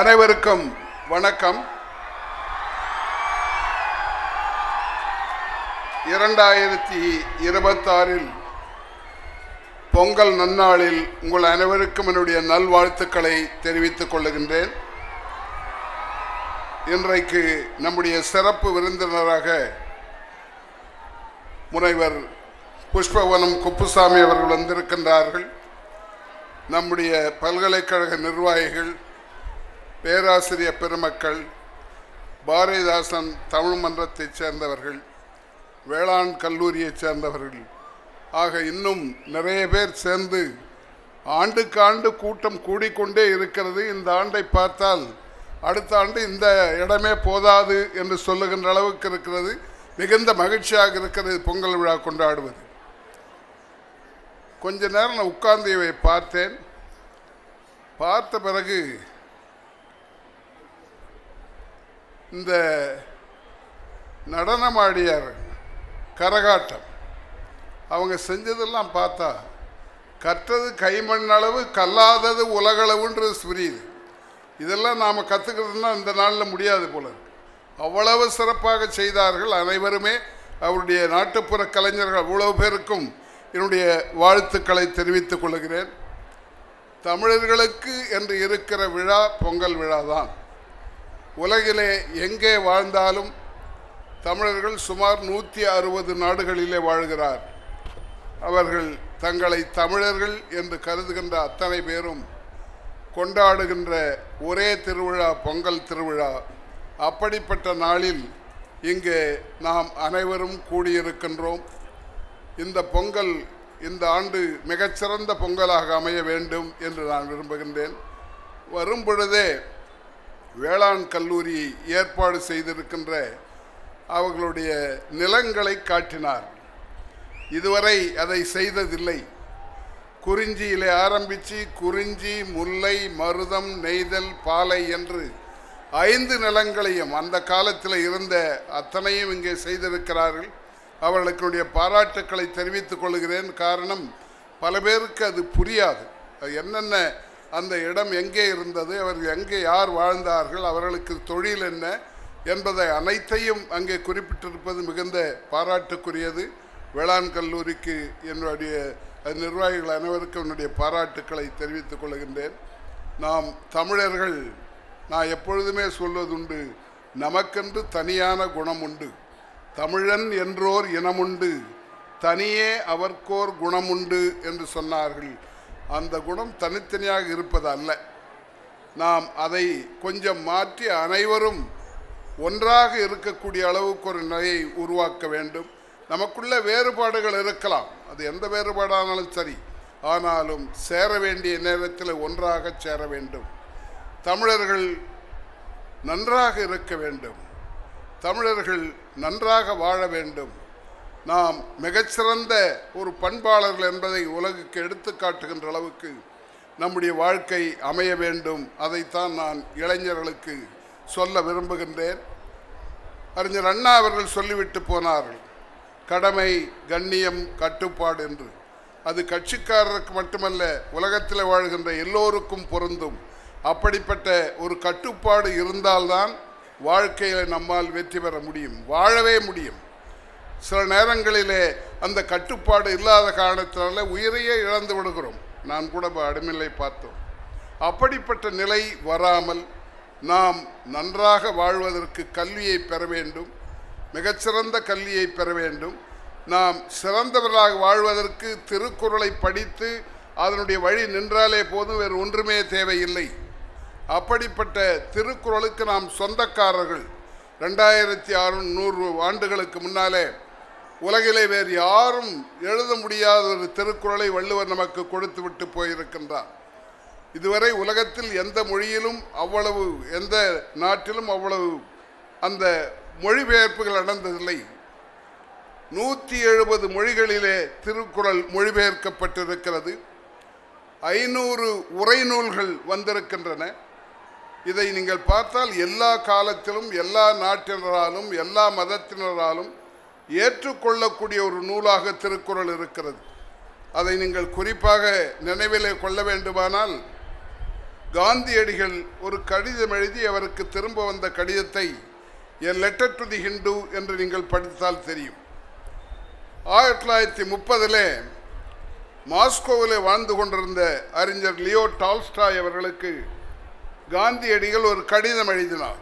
அனைவருக்கும் வணக்கம். இரண்டாயிரத்தி இருபத்தாறில் பொங்கல் நன்னாளில் உங்கள் அனைவருக்கும் என்னுடைய நல்வாழ்த்துக்களை தெரிவித்துக் கொள்ளுகின்றேன் இன்றைக்கு நம்முடைய சிறப்பு விருந்தினராக முனைவர் புஷ்பவனம் குப்புசாமி அவர்கள் வந்திருக்கின்றார்கள். நம்முடைய பல்கலைக்கழக நிர்வாகிகள் பேராசிரியர் பெருமக்கள் பாரதிதாசன் தமிழ் மன்றத்தைச் சேர்ந்தவர்கள் வேளாண் கல்லூரியைச் சேர்ந்தவர்கள். ஆக இன்னும் நிறைய பேர் சேர்ந்து ஆண்டுக்கு ஆண்டு கூட்டம் கூடிக்கொண்டே இருக்கிறது. இந்த ஆண்டை பார்த்தால் அடுத்த ஆண்டு இந்த இடமே போதாது என்று சொல்லுகின்ற அளவுக்கு இருக்கிறது. மிகுந்த மகிழ்ச்சியாக இருக்கிறது பொங்கல் விழா கொண்டாடுவது. கொஞ்ச நேரம் நான் உட்கார்ந்து இவை பார்த்தேன். பார்த்த பிறகு இந்த நடனமாடியார் கரகாட்டம். அவங்க செஞ்சதெல்லாம் பார்த்தா கற்றது கைமண்ணளவு கல்லாதது உலகளவுன்றது புரியுது இதெல்லாம் நாம் கற்றுக்கிறதுனா இந்த நாளில் முடியாது போல அவ்வளவு சிறப்பாக செய்தார்கள் அனைவருமே. அவருடைய நாட்டுப்புற கலைஞர்கள் அவ்வளவு பேருக்கும் என்னுடைய வாழ்த்துக்களை தெரிவித்துக் கொள்கிறேன். தமிழர்களுக்கு என்று இருக்கிற விழா பொங்கல் விழா தான் உலகிலே எங்கே வாழ்ந்தாலும் தமிழர்கள் சுமார் நூற்றி அறுபது நாடுகளிலே வாழ்கிறார். அவர்கள் தங்களை தமிழர்கள் என்று கருதுகின்ற அத்தனை பேரும் கொண்டாடுகின்ற ஒரே திருவிழா பொங்கல் திருவிழா. அப்படிப்பட்ட நாளில் இங்கே நாம் அனைவரும் கூடியிருக்கின்றோம். இந்த பொங்கல் இந்த ஆண்டு மிகச்சிறந்த பொங்கலாக அமைய வேண்டும் என்று நான் விரும்புகின்றேன். வரும் பொழுதே வேளாண் கல்லூரி ஏற்பாடு செய்திருக்கின்ற அவர்களுடைய நிலங்களை காட்டினார். இதுவரை அதை செய்ததில்லை. குறிஞ்சியிலே ஆரம்பித்து குறிஞ்சி முல்லை மருதம் நெய்தல் பாலை என்று ஐந்து நிலங்களையும் அந்த காலத்தில் இருந்த அத்தனையும் இங்கே செய்திருக்கிறார்கள். அவர்களுடைய பாராட்டுக்களை தெரிவித்துக் கொள்கிறேன். காரணம் பல பேருக்கு அது புரியாது. அது என்னென்ன அந்த இடம் எங்கே இருந்தது அவர்கள் எங்கே யார் வாழ்ந்தார்கள் அவர்களுக்கு தொழில் என்ன என்பதை அனைத்தையும் அங்கே குறிப்பிட்டிருப்பது மிகுந்த பாராட்டுக்குரியது. வேளாண் கல்லூரிக்கு என்னுடைய நிர்வாகிகள் அனைவருக்கும் என்னுடைய பாராட்டுக்களை தெரிவித்துக் கொள்கின்றேன். நாம் தமிழர்கள் நான் எப்பொழுதுமே சொல்வதுண்டு நமக்கென்று தனியான குணம் உண்டு தமிழன் என்றோர் இனமுண்டு தனியே அவர்க்கோர் குணமுண்டு என்று சொன்னார்கள். அந்த குணம் தனித்தனியாக இருப்பது அல்ல நாம் அதை கொஞ்சம் மாற்றி அனைவரும் ஒன்றாக இருக்கக்கூடிய அளவுக்கு ஒரு நிலையை உருவாக்க வேண்டும். நமக்குள்ள வேறுபாடுகள் இருக்கலாம். அது எந்த வேறுபாடானாலும் சரி. ஆனாலும் சேர வேண்டிய நேரத்தில் ஒன்றாக சேர வேண்டும். தமிழர்கள் நன்றாக இருக்க வேண்டும். தமிழர்கள் நன்றாக வாழ வேண்டும். நாம் மிகச்சிறந்த ஒரு பண்பாளர்கள் என்பதை உலகுக்கு எடுத்து காட்டுகின்ற அளவுக்கு நம்முடைய வாழ்க்கை அமைய வேண்டும். அதைத்தான் நான் இளைஞர்களுக்கு சொல்ல விரும்புகின்றேன். அறிஞர் அண்ணா அவர்கள் சொல்லிவிட்டு போனார்கள் கடமை கண்ணியம் கட்டுப்பாடு என்று. அது கட்சிக்காரருக்கு மட்டுமல்ல உலகத்தில் வாழ்கின்ற எல்லோருக்கும் பொருந்தும். அப்படிப்பட்ட ஒரு கட்டுப்பாடு இருந்தால்தான் வாழ்க்கையில் நம்மால் வெற்றி பெற முடியும் வாழவே முடியும். சில நேரங்களிலே அந்த கட்டுப்பாடு இல்லாத காரணத்தினால உயிரையே இழந்து விடுகிறோம். நான் கூட அடிமில்லை பார்த்தோம். அப்படிப்பட்ட நிலை வராமல் நாம் நன்றாக வாழ்வதற்கு கல்வியை பெற வேண்டும். மிகச்சிறந்த கல்வியை பெற வேண்டும். நாம் சிறந்தவர்களாக வாழ்வதற்கு திருக்குறளை படித்து அதனுடைய வழி நின்றாலே போதும் வேறு ஒன்றுமே தேவையில்லை. அப்படிப்பட்ட திருக்குறளுக்கு நாம் சொந்தக்காரர்கள். ரெண்டாயிரத்தி அறுநூறு ஆண்டுகளுக்கு முன்னாலே உலகிலே வேறு யாரும் எழுத முடியாத ஒரு திருக்குறளை வள்ளுவர் நமக்கு கொடுத்து விட்டு போயிருக்கின்றார். இதுவரை உலகத்தில் எந்த மொழியிலும் அவ்வளவு எந்த நாட்டிலும் அவ்வளவு அந்த மொழிபெயர்ப்புகள் நடந்ததில்லை நூற்றி எழுபது மொழிகளிலே திருக்குறள் மொழிபெயர்க்கப்பட்டிருக்கிறது. ஐநூறு உரைநூல்கள் வந்திருக்கின்றன. இதை நீங்கள் பார்த்தால் எல்லா காலத்திலும் எல்லா நாட்டினராலும் எல்லா மதத்தினராலும் ஏற்றுக்கொள்ளக்கூடிய ஒரு நூலாக திருக்குறள் இருக்கிறது. அதை நீங்கள் குறிப்பாக நினைவிலே கொள்ள வேண்டுமானால் காந்தியடிகள் ஒரு கடிதம் எழுதி அவருக்கு திரும்ப வந்த கடிதத்தை a letter to the Hindu என்று நீங்கள் படித்தால் தெரியும். ஆயிரத்தி தொள்ளாயிரத்தி முப்பதில் மாஸ்கோவிலே வாழ்ந்து கொண்டிருந்த அறிஞர் லியோ டால்ஸ்டாய் அவர்களுக்கு காந்தியடிகள் ஒரு கடிதம் எழுதினார்.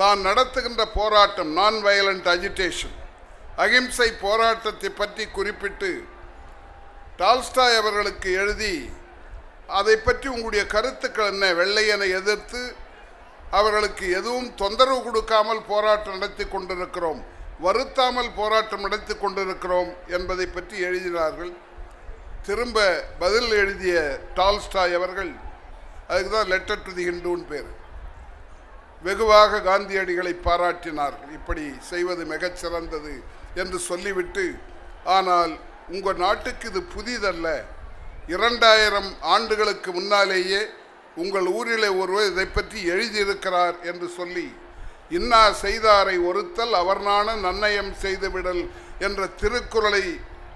தான் நடத்துகின்ற போராட்டம் நான் வயலண்ட் அஜிடேஷன் அகிம்சை போராட்டத்தை பற்றி குறிப்பிட்டு டால்ஸ்டாய் அவர்களுக்கு எழுதி அதை பற்றி உங்களுடைய கருத்துக்கள் என்ன? வெள்ளையனை எதிர்த்து அவர்களுக்கு எதுவும் தொந்தரவு கொடுக்காமல் போராட்டம் நடத்தி கொண்டிருக்கிறோம். வருத்தாமல் போராட்டம் நடத்தி கொண்டிருக்கிறோம் என்பதை பற்றி எழுதினார்கள். திரும்ப பதில் எழுதிய டால்ஸ்டாய் அவர்கள் அதுக்கு தான் லெட்டர் டு தி ஹிந்துன்னு பேர். வெகுவாக காந்தியடிகளை பாராட்டினார்கள். இப்படி செய்வது மிகச்சிறந்தது. என்று சொல்லிவிட்டு ஆனால் உங்கள் நாட்டுக்கு இது புதிதல்ல. இரண்டாயிரம் ஆண்டுகளுக்கு முன்னாலேயே உங்கள் ஊரிலே ஒருவர் இதை பற்றி எழுதியிருக்கிறார் என்று சொல்லி இன்னா செய்தாரை ஒருத்தல் அவர்னான நன்னயம் செய்துவிடல் என்ற திருக்குறளை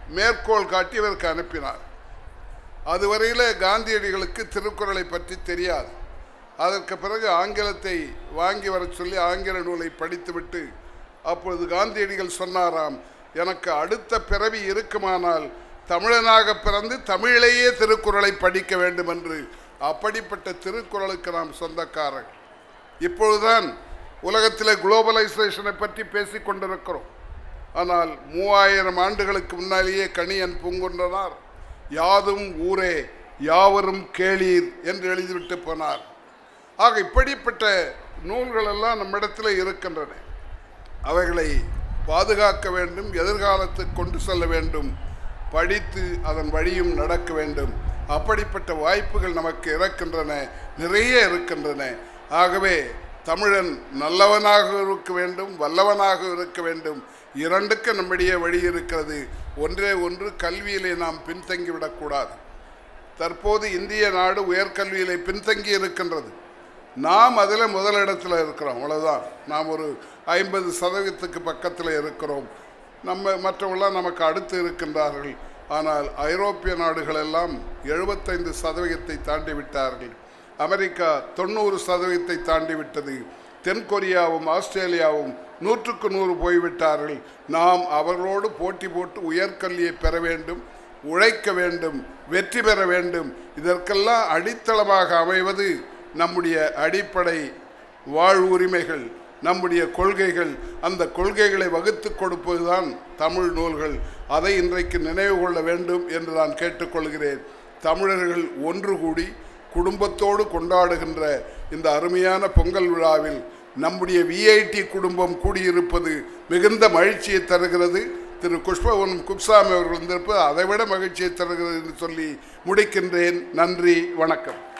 மேற்கோள் காட்டி இவருக்கு அனுப்பினார். அதுவரையில் காந்தியடிகளுக்கு திருக்குறளை பற்றி தெரியாது. அதற்கு பிறகு ஆங்கிலத்தை வாங்கி வரச் சொல்லி ஆங்கில நூலை படித்துவிட்டு அப்பொழுது காந்தியடிகள் சொன்னாராம் எனக்கு அடுத்த பிறவி இருக்குமானால் தமிழனாக பிறந்து தமிழிலேயே திருக்குறளை படிக்க வேண்டும் என்று அப்படிப்பட்ட திருக்குறளுக்கு நாம் சொந்தக்காரன் இப்பொழுதுதான் உலகத்தில் குளோபலைசேஷனை பற்றி பேசி கொண்டிருக்கிறோம். ஆனால் மூவாயிரம் ஆண்டுகளுக்கு முன்னாலேயே கணியன் பூங்குன்றனார். யாதும் ஊரே யாவரும் கேளீர் என்று எழுதிவிட்டு போனார். ஆக இப்படிப்பட்ட நூல்களெல்லாம் நம்மிடத்தில் இருக்கின்றன. அவைகளை பாதுகாக்க வேண்டும் எதிர்காலத்தை கொண்டு செல்ல வேண்டும் படித்து அதன் வழியும் நடக்க வேண்டும். அப்படிப்பட்ட வாய்ப்புகள் நமக்கு இருக்கின்றன நிறைய இருக்கின்றன. ஆகவே தமிழன் நல்லவனாக இருக்க வேண்டும் வல்லவனாக இருக்க வேண்டும். இரண்டுக்கு நம்மிடையே வழி இருக்கிறது. ஒன்றே ஒன்று கல்வியிலே நாம் பின்தங்கிவிடக்கூடாது. தற்போது இந்திய நாடு உயர்கல்வியிலே பின்தங்கி இருக்கின்றது. நாம் அதில் முதலிடத்தில் இருக்கிறோம் அவ்வளோதான் நாம் ஒரு ஐம்பது சதவீதத்துக்கு பக்கத்தில் இருக்கிறோம். நம்ம மற்றவெல்லாம் நமக்கு அடுத்து இருக்கின்றார்கள். ஆனால் ஐரோப்பிய நாடுகள் எல்லாம் எழுபத்தைந்து சதவீதத்தை தாண்டி விட்டார்கள். அமெரிக்கா தொண்ணூறு சதவீதத்தை தாண்டி விட்டது. தென்கொரியாவும் ஆஸ்திரேலியாவும் நூற்றுக்கு நூறு போய்விட்டார்கள். நாம் அவர்களோடு போட்டி போட்டு உயர்கல்வியை பெற வேண்டும் உழைக்க வேண்டும் வெற்றி பெற வேண்டும். இதற்கெல்லாம் அடித்தளமாக அமைவது நம்முடைய அடிப்படை வாழ்வுரிமைகள் நம்முடைய கொள்கைகள் அந்த கொள்கைகளை வகுத்து கொடுப்பதுதான் தமிழ் நூல்கள். அதை இன்றைக்கு நினைவு கொள்ள வேண்டும் என்று நான் கேட்டுக்கொள்கிறேன். தமிழர்கள் ஒன்று கூடி குடும்பத்தோடு கொண்டாடுகின்ற இந்த அருமையான பொங்கல் விழாவில் நம்முடைய விஐடி குடும்பம் கூடியிருப்பது மிகுந்த மகிழ்ச்சியை தருகிறது. திரு குஷ்பவன் குப்சாமி அவர்கள் வந்திருப்பது அதைவிட மகிழ்ச்சியை தருகிறது என்று சொல்லி முடிக்கின்றேன். நன்றி வணக்கம்.